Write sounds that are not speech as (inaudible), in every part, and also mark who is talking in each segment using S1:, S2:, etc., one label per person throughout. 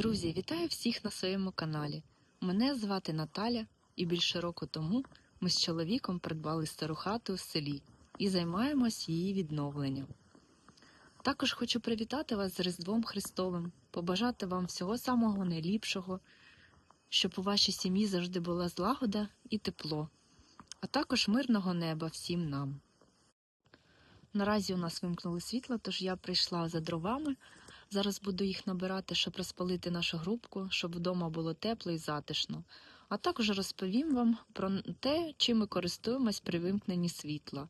S1: Друзі, вітаю всіх на своєму каналі. Мене звати Наталя, і більше року тому ми з чоловіком придбали стару хату в селі і займаємось її відновленням. Також хочу привітати вас з Різдвом Христовим, побажати вам всього самого найліпшого, щоб у вашій сім'ї завжди була злагода і тепло, а також мирного неба всім нам. Наразі у нас вимкнули світло, тож я прийшла за дровами. Зараз буду їх набирати, щоб розпалити нашу грубку, щоб вдома було тепло і затишно. А також розповім вам про те, чим ми користуємось при вимкненні світла.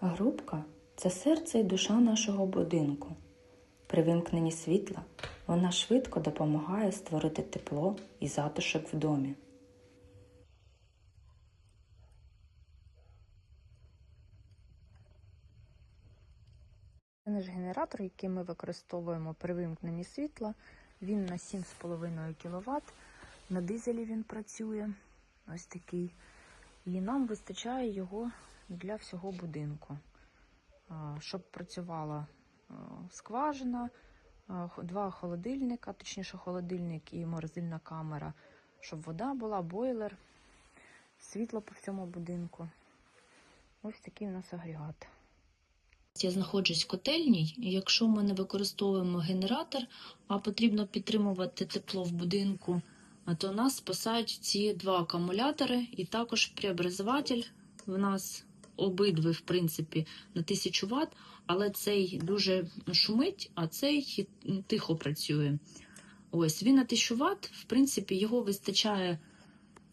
S2: Грубка це серце і душа нашого будинку. При вимкненні світла вона швидко допомагає створити тепло і затишок в домі.
S1: Це генератор, який ми використовуємо при вимкненні світла. Він на 7,5 кВт. На дизелі він працює. Ось такий. І нам вистачає його для всього будинку. Щоб працювала скважина, два холодильника, точніше холодильник і морозильна камера, щоб вода була, бойлер, світло по всьому будинку. Ось такий у нас агрегат. Я знаходжусь в котельній. Якщо ми не використовуємо генератор, а потрібно підтримувати тепло в будинку, то нас спасають ці два акумулятори і також преобразователь. В нас обидві, в принципі, на 1000 Вт, але цей дуже шумить, а цей тихо працює. Ось він на 1000 Вт, в принципі, його вистачає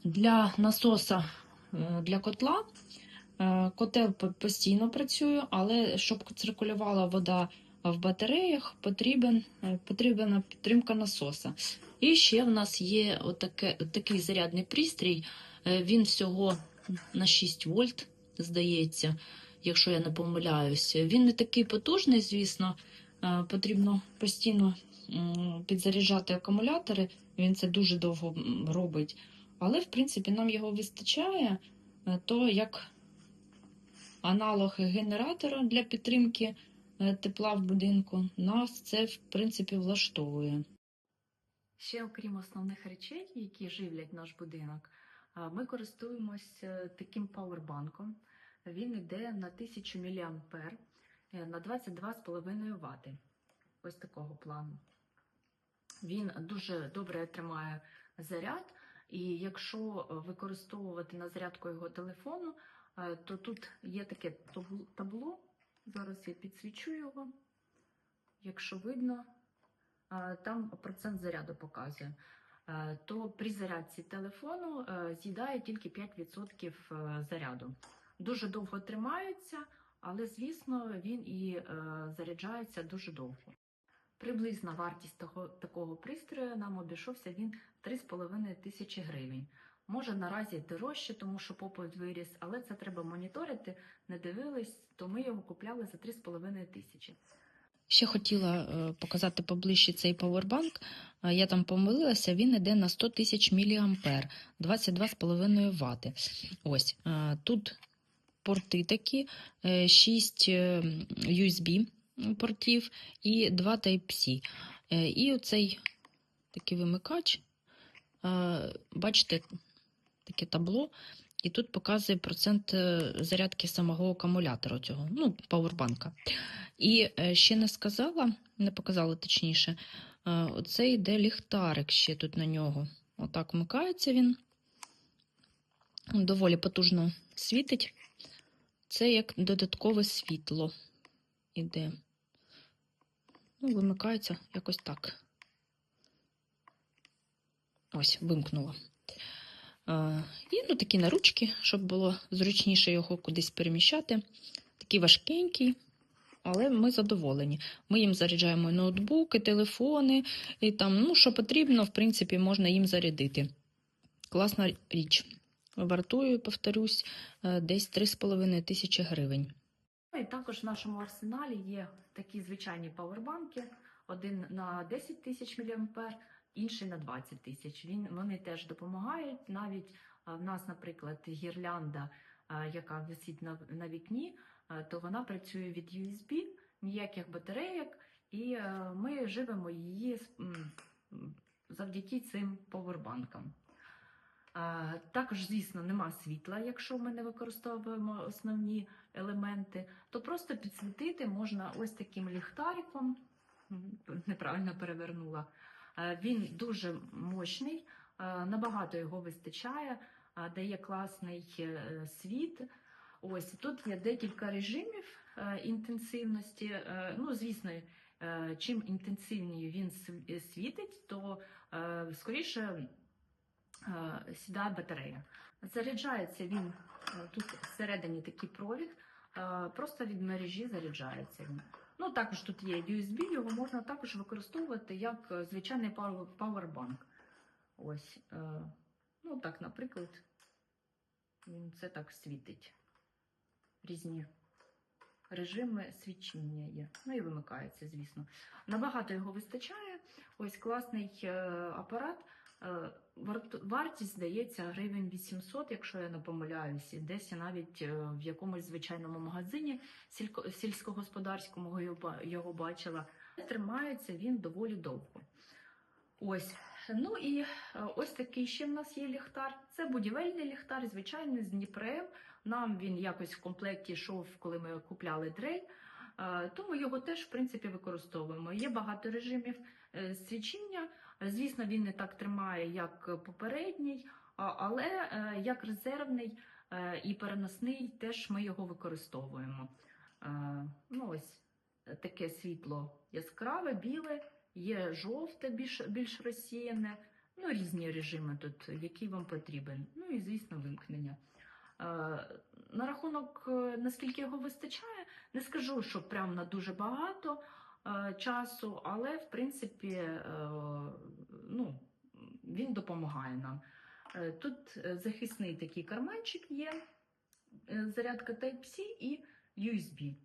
S1: для насоса е, для котла. Е, Котел постійно працює, але щоб циркулювала вода в батареях, потрібен, е, потрібна підтримка насоса. І ще в нас є отаке, такий зарядний пристрій. Е, Він всього на 6 вольт, здається, якщо я не помиляюсь. Він не такий потужний, звісно. Потрібно постійно підзаряджати акумулятори. Він це дуже довго робить. Але, в принципі, нам його вистачає, то як аналог генератора для підтримки е, тепла в будинку, нас це в принципі влаштовує. Ще окрім основних речей, які живлять наш будинок, ми користуємось е, таким пауербанком. Він йде на 1000 мА е, на 22,5 Вт. Ось такого плану. Він дуже добре тримає заряд, і якщо використовувати на зарядку його телефону, то тут є таке табло. Зараз я підсвічу його. Якщо видно, е, там процент заряду показує. Е, То при зарядці телефону е, з'їдає тільки 5% е, заряду. Дуже довго тримається, але, звісно, він і е, заряджається дуже довго. Приблизна вартість такого пристрою нам обійшовся він 3,5 тисячі гривень. Може наразі дорожче, тому що попит виріс, але це треба моніторити. Не дивились, то ми його купляли за 3,5 тисячі. Ще хотіла е, показати поближче цей павербанк. Е, Я там помилилася, він йде на 100 тисяч мА, 22,5 Вт. Ось е, тут порти такі, 6 USB портів і 2 Type-C. І оцей такий вимикач. Бачите, таке табло, і тут показує процент е, зарядки самого акумулятора цього, ну, пауербанка. І е, ще не сказала, не показала точніше, е, оце йде ліхтарик ще тут на нього. Отак вмикається він. Доволі потужно світить. Це як додаткове світло іде. Ну, вимикається якось так. Ось, вимкнула. І ну, такі наручки, щоб було зручніше його кудись переміщати. Такий важкенький, але ми задоволені. Ми їм заряджаємо ноутбуки, телефони, і там, ну, що потрібно, в принципі, можна їм зарядити. Класна річ. Вартує, повторюсь, е, десь 3,5 тисячі гривень. Ну, І також в нашому арсеналі є такі звичайні павербанки. Один на 10 тисяч мА, інший на 20 тисяч. Він вони теж допомагають. Навіть в нас, наприклад, гірлянда
S3: яка висить на, на вікні, то вона працює від USB, ніяких батарейок, і е, ми живемо її завдяки цим повербанкам. Також, звісно, нема світла, якщо ми не використовуємо основні елементи, то просто підсвітити можна ось таким ліхтариком. Неправильно перевернула. Е, Він дуже мощний, е, набагато його вистачає, е, дає класний світ. Ось тут є декілька режимів інтенсивності. Ну, звісно, чим інтенсивніше він світить, то скоріше сідає батарея. Заряджається він тут всередині такий провід, просто від мережі заряджається він. Ну, також тут є USB, його можна також використовувати як е, звичайний пау- пауербанк. Ось, е, ну так, наприклад, він це так світить. Різні режими свічення є. Ну і вимикається, звісно. Набагато його вистачає. Ось класний е, апарат. Е, варт- Вартість здається гривень 800, якщо я не помиляюся. Десь я навіть е, в якомусь звичайному магазині сільськогосподарському його бачила. Тримається він доволі довго. Ось. Ну і е, ось такий ще в нас є ліхтар. Це будівельний ліхтар, звичайний з Дніпрем. Нам він якось в комплекті йшов, коли ми купляли дрель. Тому його теж в принципі використовуємо. Є багато режимів свічіння. Звісно, він не так тримає, як попередній, але е, як резервний е, і переносний теж ми його використовуємо. Е, Ну ось таке світло яскраве, біле, є жовте, більш, більш розсіяне. Ну, різні режими тут, який вам потрібен. Ну і, звісно, вимкнення. На рахунок, наскільки його вистачає, не скажу, що прям на дуже багато часу, але в принципі е, ну, він допомагає нам. Е, Тут е, захисний такий карманчик є, е, зарядка Type-C і USB.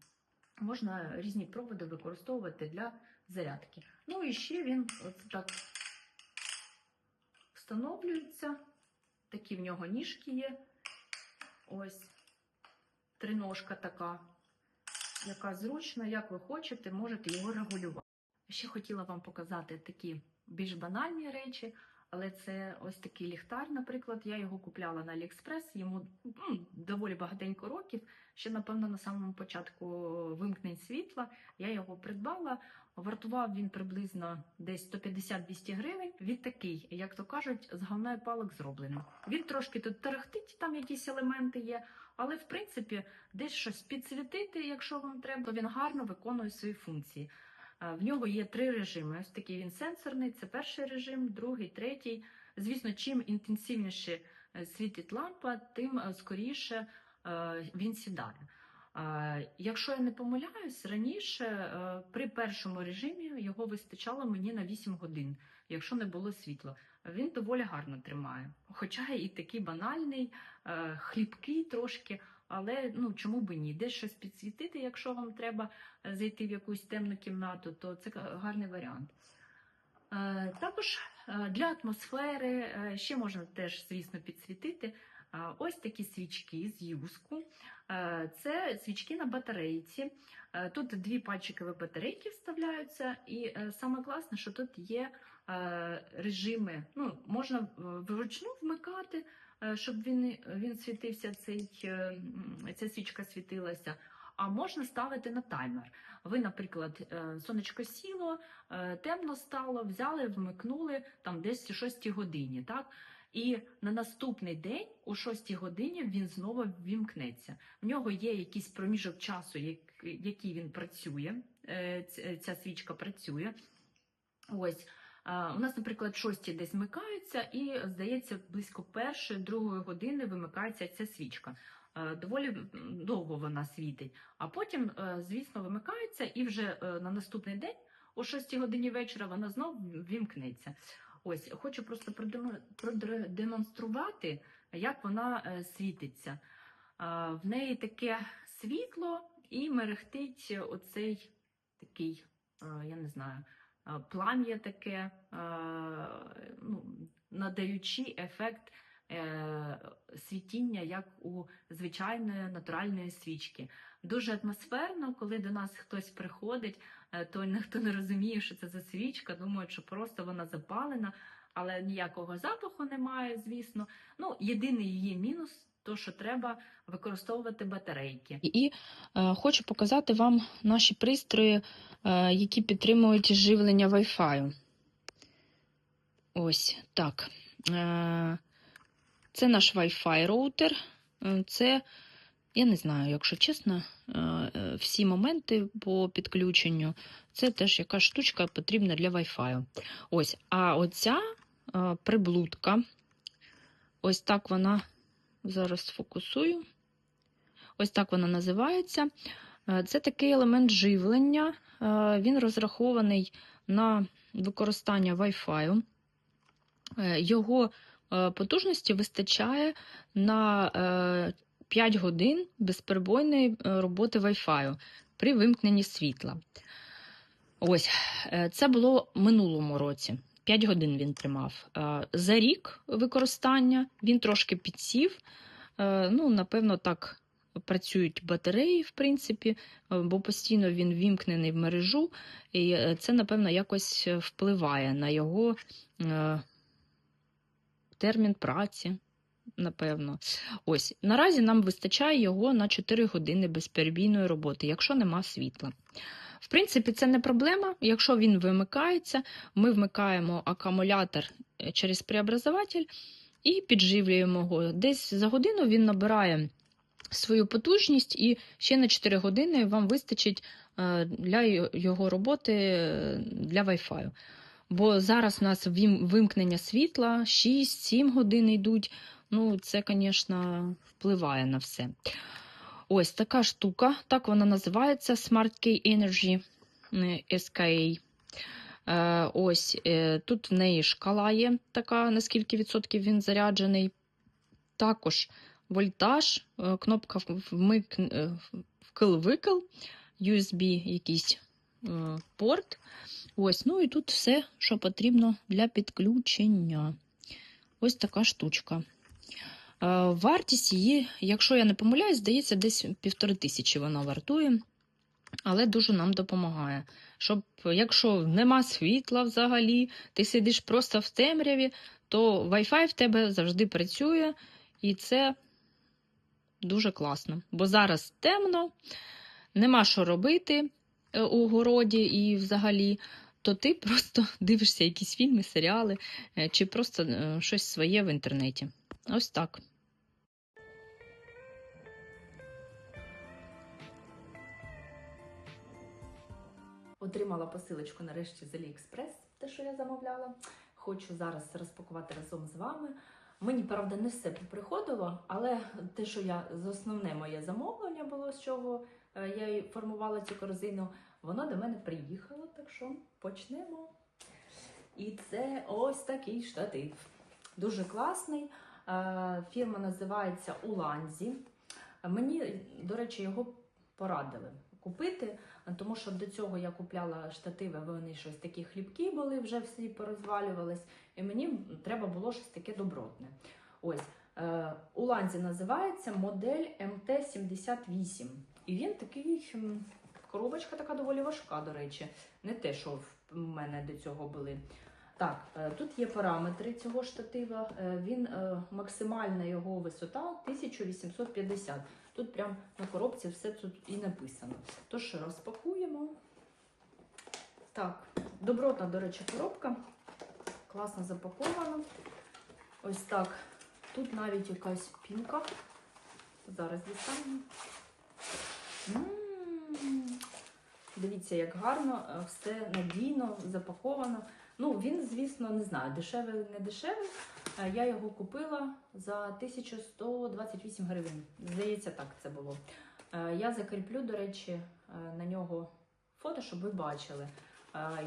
S3: Можна різні проводи використовувати для зарядки. Ну і ще він от так встановлюється. Такі в нього ніжки є. Ось триножка така, яка зручна, як ви хочете, можете його регулювати. Ще хотіла вам показати такі більш банальні речі, але це ось такий ліхтар, наприклад. Я його купляла на Аліекспрес, йому м, доволі багатенько років. Ще, напевно, на самому початку вимкнень світла я його придбала. Вартував він приблизно десь 150-200 гривень. Він такий, як то кажуть, з говна і палок зроблений. Він трошки тут тарахтить, там якісь елементи є, але в принципі десь щось підсвітити, якщо вам треба, то він гарно виконує свої функції. Е, В нього є три режими. Ось такий він сенсорний. Це перший режим, другий, третій. Звісно, чим інтенсивніше е, світить лампа, тим е, скоріше він сідає. Якщо я не помиляюсь, раніше е, при першому режимі його вистачало мені на 8 годин, якщо не було світла. Він доволі гарно тримає. Хоча і такий банальний, е, хліпкий трошки, але ну чому би ні? Десь щось підсвітити, якщо вам треба е, зайти в якусь темну кімнату, то це гарний варіант. Також для атмосфери ще можна теж, звісно, підсвітити. Ось такі свічки з юску. Е, Це свічки на батарейці. Е, Тут дві пальчикові батарейки вставляються, і е, саме класне, що тут є режими. Ну, можна вручну вмикати, щоб він, він світився, цей, ця свічка світилася. А можна ставити на таймер. Ви, наприклад, сонечко сіло, темно стало, взяли, вмикнули там десь о 6 годині, так? І на наступний день, о 6 годині, він знову вімкнеться. В нього є якийсь проміжок часу, як- який він працює, е, ця свічка працює. Ось. У нас, наприклад, шості десь вмикаються, і, здається, близько першої, другої години вимикається ця свічка. Е, Доволі довго вона світить. А потім, е, звісно, вимикається, і вже е, на наступний день, о 6 годині вечора, вона знову вімкнеться. Ось, хочу просто продемо- продемонструвати, як вона е, світиться. В неї таке світло і мерехтить оцей такий, е, я не знаю, е, плам'я таке, ну, надаючи ефект світіння, як у звичайної натуральної свічки. Дуже атмосферно, коли до нас хтось приходить, е, то ніхто не розуміє, що це за свічка, думають, що просто вона запалена, але ніякого запаху немає, звісно. Ну, єдиний її мінус то, що треба використовувати батарейки.
S1: І е, хочу показати вам наші пристрої, е, які підтримують живлення Wi-Fi. Ось так. Е, це наш Wi-Fi роутер. Е, Це, я не знаю, якщо чесно, е, е, всі моменти по підключенню. Це теж яка штучка потрібна для Wi-Fi. Ось, а оця приблудка. Ось так вона зараз сфокусую. Ось так вона називається. Це такий елемент живлення. Він розрахований на використання Wi-Fi. Його потужності вистачає на е, 5 годин безперебойної е, роботи Wi-Fi при вимкненні світла. Ось, е, це було минулому році. 5 годин він тримав. Е, За рік використання він трошки підсів. Е, Ну, напевно, так працюють батареї, в принципі, е, бо постійно він вімкнений в мережу, і е, це, напевно, якось е, впливає на його е, термін праці. Напевно, ось наразі нам вистачає його на 4 години безперебійної роботи, якщо нема світла. В принципі, це не проблема. Якщо він вимикається, ми вмикаємо акумулятор е, через преобразователь і підживлюємо його. Десь за годину він набирає свою потужність, і ще на 4 години вам вистачить е, для його роботи е, для Wi-Fi. Бо зараз у нас вимкнення світла 6-7 годин йдуть. Ну, це, звісно, впливає на все. Ось така штука, так вона називається Smart Key Energy е, SKA. Е, Ось е, тут в неї шкала є така, наскільки відсотків він заряджений. Також вольтаж, кнопка вмик, вкл-викл, USB якийсь порт. Ось, ну і тут все, що потрібно для підключення. Ось така штучка. Е, Вартість її, якщо я не помиляюсь, здається, десь півтори тисячі вона вартує, але дуже нам допомагає. Щоб, якщо нема світла взагалі, ти сидиш просто в темряві, то Wi-Fi в тебе завжди працює, і це дуже класно. Бо зараз темно, нема що робити е, у городі і взагалі, то ти просто (laughs) дивишся якісь фільми, серіали е, чи просто е, щось своє в інтернеті. Ось так.
S3: Отримала посилочку нарешті з AliExpress, те, що я замовляла. Хочу зараз розпакувати разом з вами. Мені, правда, не все приходило, але те, що я з основне моє замовлення було, з чого е, я формувала цю корзину, воно до мене приїхало. Так що почнемо. І це ось такий штатив. Дуже класний. Фірма називається Уланзі. Мені, до речі, його порадили купити, тому що до цього я купляла штативи, вони щось такі хлібкі були, вже всі порозвалювались, і мені треба було щось таке добротне. Ось е, у ланзі називається модель МТ-78. І він такий, коробочка така доволі важка, до речі, не те, що в мене до цього були. Так, е, тут є параметри цього штатива. Е, Він е, максимальна його висота 1850. Тут прям на коробці все тут і написано. Тож розпакуємо. Так, добротна, до речі, коробка. Класно запакована. Ось так. Тут навіть якась пінка. Зараз дістанемо. Дивіться, як гарно, е, все надійно запаковано. Ну, він, звісно, не знаю, дешевий, не дешевий. Е, Я його купила за 1128 гривень. Здається, так це було. Е, Я закріплю, до речі, на нього фото, щоб ви бачили,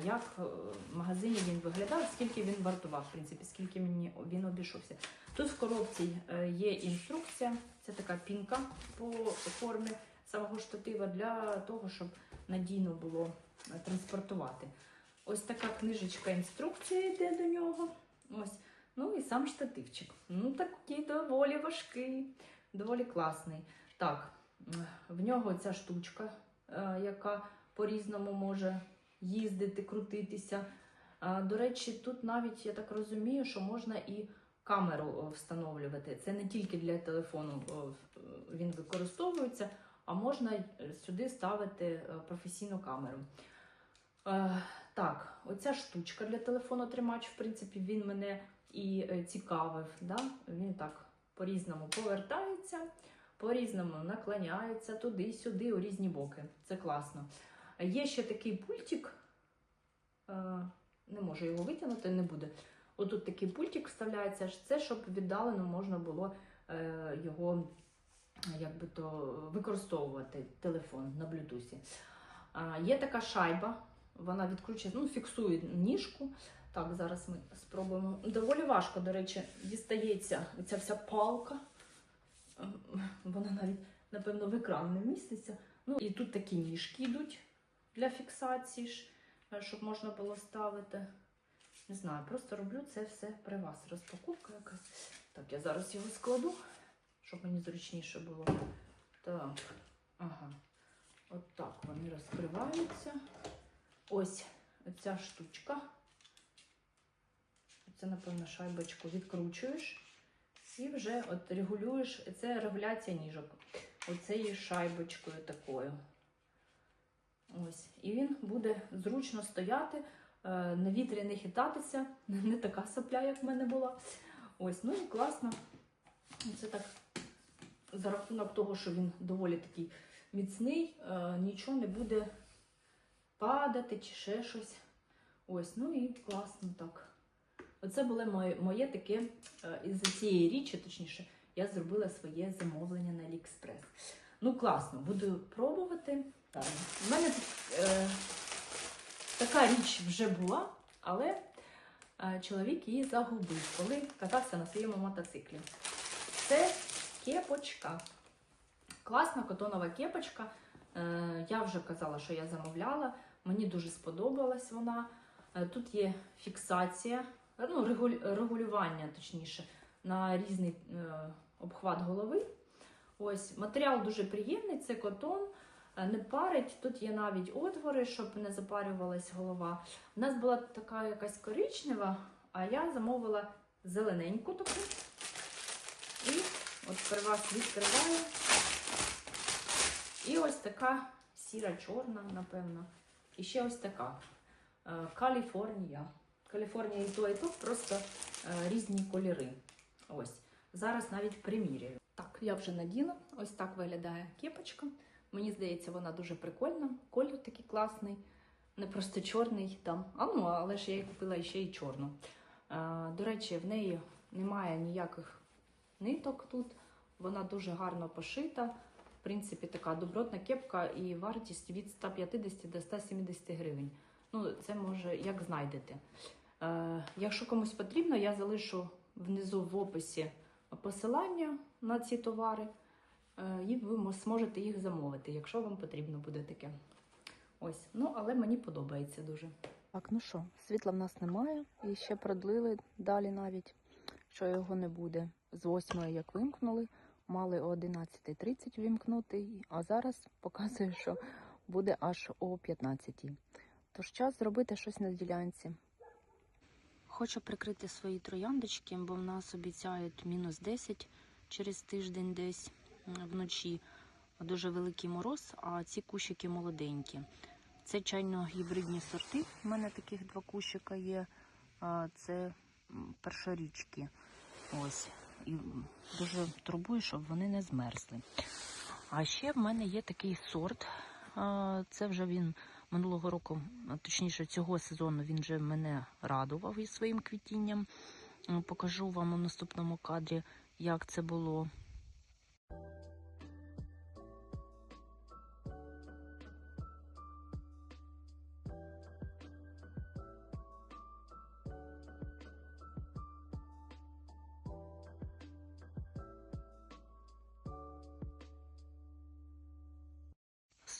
S3: як в магазині він виглядав, скільки він вартував, в принципі, скільки мені він обійшовся. Тут в коробці є інструкція, це така пінка по формі самого штатива для того, щоб надійно було е, транспортувати. Ось така книжечка інструкція йде до нього. Ось. Ну і сам штативчик. Ну, такий доволі важкий, доволі класний. Так, в нього ця штучка, е, яка по-різному може їздити, крутитися. До речі, тут навіть я так розумію, що можна і камеру встановлювати. Це не тільки для телефону він використовується, а можна сюди ставити е, професійну камеру. Е, Так, оця штучка для телефону тримач, в принципі, він мене і е, цікавив. Да? Він так по-різному повертається, по-різному наклоняється туди-сюди, у різні боки. Це класно. Є ще такий пультик, е, не можу його витягнути, не буде. Отут такий пультик вставляється, це щоб віддалено можна було е, його як би то, використовувати телефон на блютусі. Є така шайба, вона відкручує, ну, фіксує ніжку. Так, зараз ми спробуємо. Доволі важко, до речі, дістається ця вся палка. Вона навіть, напевно, в екран не вміститься. Ну, і тут такі ніжки йдуть для фіксації, е, щоб можна було ставити. Не знаю, просто роблю це все при вас. Розпаковка якась. Так, я зараз його складу, щоб мені зручніше було. Так, ага. От так вони розкриваються. Ось ця штучка. Це, напевно, шайбочку відкручуєш і вже от регулюєш. Це регуляція ніжок. Оцею шайбочкою такою. Ось. І він буде зручно стояти, е, на вітрі не хитатися, (laughs) не така сопля, як в мене була. Ось, ну і класно. Це так за рахунок того, що він доволі такий міцний, е, нічого не буде падати чи ще щось. Ось, ну і класно так. Оце було моє, моє таке, е, із цієї річі, точніше, я зробила своє замовлення на AliExpress. Ну, класно, буду пробувати. У мене е, така річ вже була, але е, чоловік її загубив, коли катався на своєму мотоциклі. Це кепочка. Класна котонова кепочка. Е, я вже казала, що я замовляла. Мені дуже сподобалась вона. Е, Тут є фіксація, е, ну, регулювання, точніше, на різний обхват голови. Ось матеріал дуже приємний, це котон, не парить. Тут є навіть отвори, щоб не запарювалась голова. У нас була така якась коричнева, а я замовила зелененьку таку. І от вас відкриваю. І ось така сіра чорна, напевно. І ще ось така. Е, Каліфорнія. Каліфорнія і то, і то, просто е, різні кольори. Ось. Зараз навіть приміряю. Так, я вже наділа. Ось так виглядає кепочка. Мені здається, вона дуже прикольна. Колір такий класний. Не просто чорний там. А ну, але ж я її купила ще й чорну. Е, До речі, в неї немає ніяких ниток тут. Вона дуже гарно пошита. В принципі, така добротна кепка і вартість від 150 до 170 гривень. Ну, це може як знайдете. Е, якщо комусь потрібно, я залишу внизу в описі посилання на ці товари, е, і ви зможете їх замовити, якщо вам потрібно буде таке. Ось, ну але мені подобається дуже.
S1: Так, ну що, світла в нас немає, і ще продлили далі навіть, що його не буде. З 8 як вимкнули, мали о 11.30 вимкнути, а зараз показує, що буде аж о 15. Тож час зробити щось на ділянці. Хочу прикрити свої трояндочки, бо в нас обіцяють мінус 10 через тиждень десь вночі. Дуже великий мороз, а ці кущики молоденькі. Це чайно-гібридні сорти. У мене таких два кущика є. Це першорічки. Ось. І дуже турбую, щоб вони не змерзли. А ще в мене є такий сорт. Це вже він минулого року, точніше, цього сезону він вже мене радував із своїм квітінням. Покажу вам у наступному кадрі, як це було.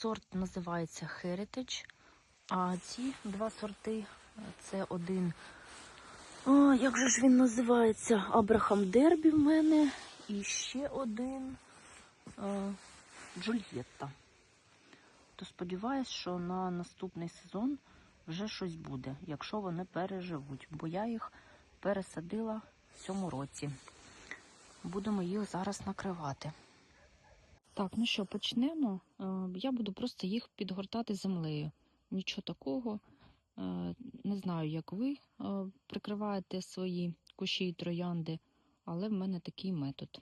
S1: Сорт називається Heritage, а ці два сорти це один О, як же ж він називається? Абрахам Дербі в мене. І ще один е, Джульєтта. То сподіваюсь, що на наступний сезон вже щось буде, якщо вони переживуть, бо я їх пересадила в цьому році. Будемо їх зараз накривати. Так, ну що, почнемо. Е, Я буду просто їх підгортати землею. Нічого такого. Е, Не знаю, як ви е, прикриваєте свої кущі і троянди, але в мене такий метод.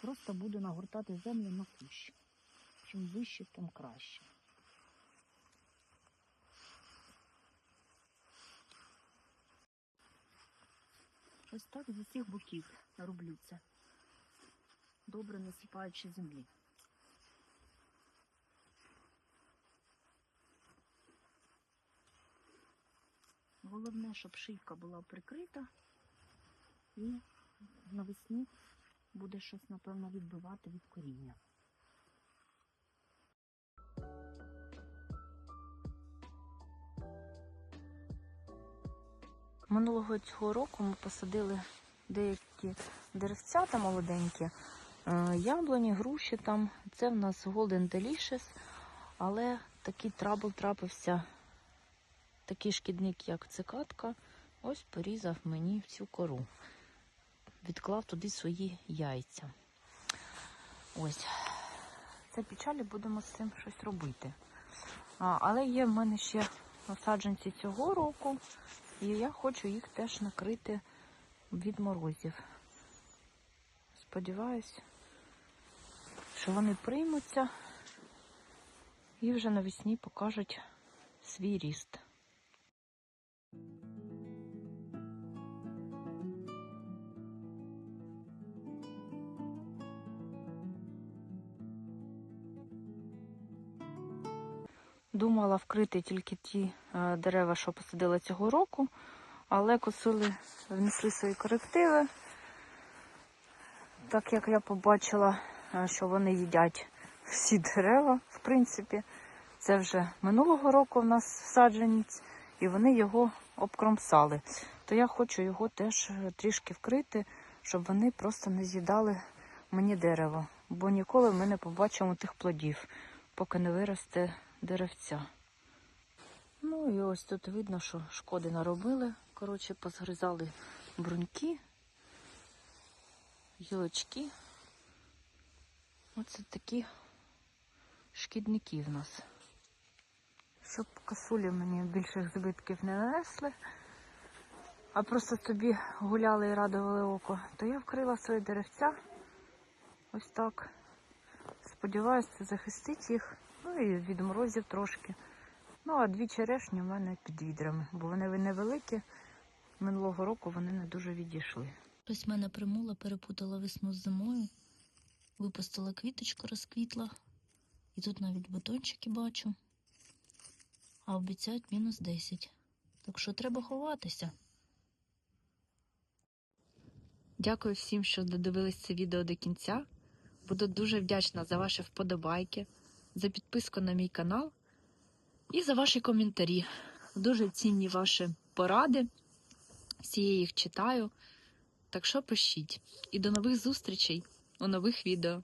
S1: Просто буду нагортати землю на кущ. Чим вище, тим краще. Ось так з усіх боків роблю це, добре насипаючи землі. Головне, щоб шийка була прикрита і навесні буде щось, напевно, відбивати від коріння. Минулого цього року ми посадили деякі деревцята молоденькі, е, яблуні, груші там. Це в нас Golden Delicious, але такий трабл трапився, такий шкідник, як цикатка, ось порізав мені всю кору. Відклав туди свої яйця. Ось. Це печалі будемо з цим щось робити. А, але є в мене ще насадженці цього року, і я хочу їх теж накрити від морозів. Сподіваюсь, що вони приймуться і вже навесні покажуть свій ріст. Думала вкрити тільки ті е, дерева, що посадила цього року, але косили, внесли свої корективи. Так як я побачила, е, що вони їдять всі дерева, в принципі, це вже минулого року в нас саджанець, і вони його обкромсали. То я хочу його теж е, трішки вкрити, щоб вони просто не з'їдали мені дерево, бо ніколи ми не побачимо тих плодів, поки не виросте деревця. Ну і ось тут видно, що шкоди наробили. Коротше, позгризали бруньки, гілочки. Оце такі шкідники в нас. Щоб косулі мені більших збитків не нанесли, а просто собі гуляли і радували око, то я вкрила свої деревця. Ось так. Сподіваюся, це захистить їх. Ну і від морозів трошки. Ну, а дві черешні в мене під відрами, бо вони невеликі. Минулого року вони не дуже відійшли.
S4: Ось мене примула, перепутала весну з зимою, випустила квіточку, розквітла. І тут навіть бутончики бачу. А обіцяють мінус 10. Так що треба ховатися.
S1: Дякую всім, що додивились це відео до кінця. Буду дуже вдячна за ваші вподобайки, за підписку на мій канал і за ваші коментарі. Дуже цінні ваші поради. Всі я їх читаю. Так що пишіть. І до нових зустрічей у нових відео.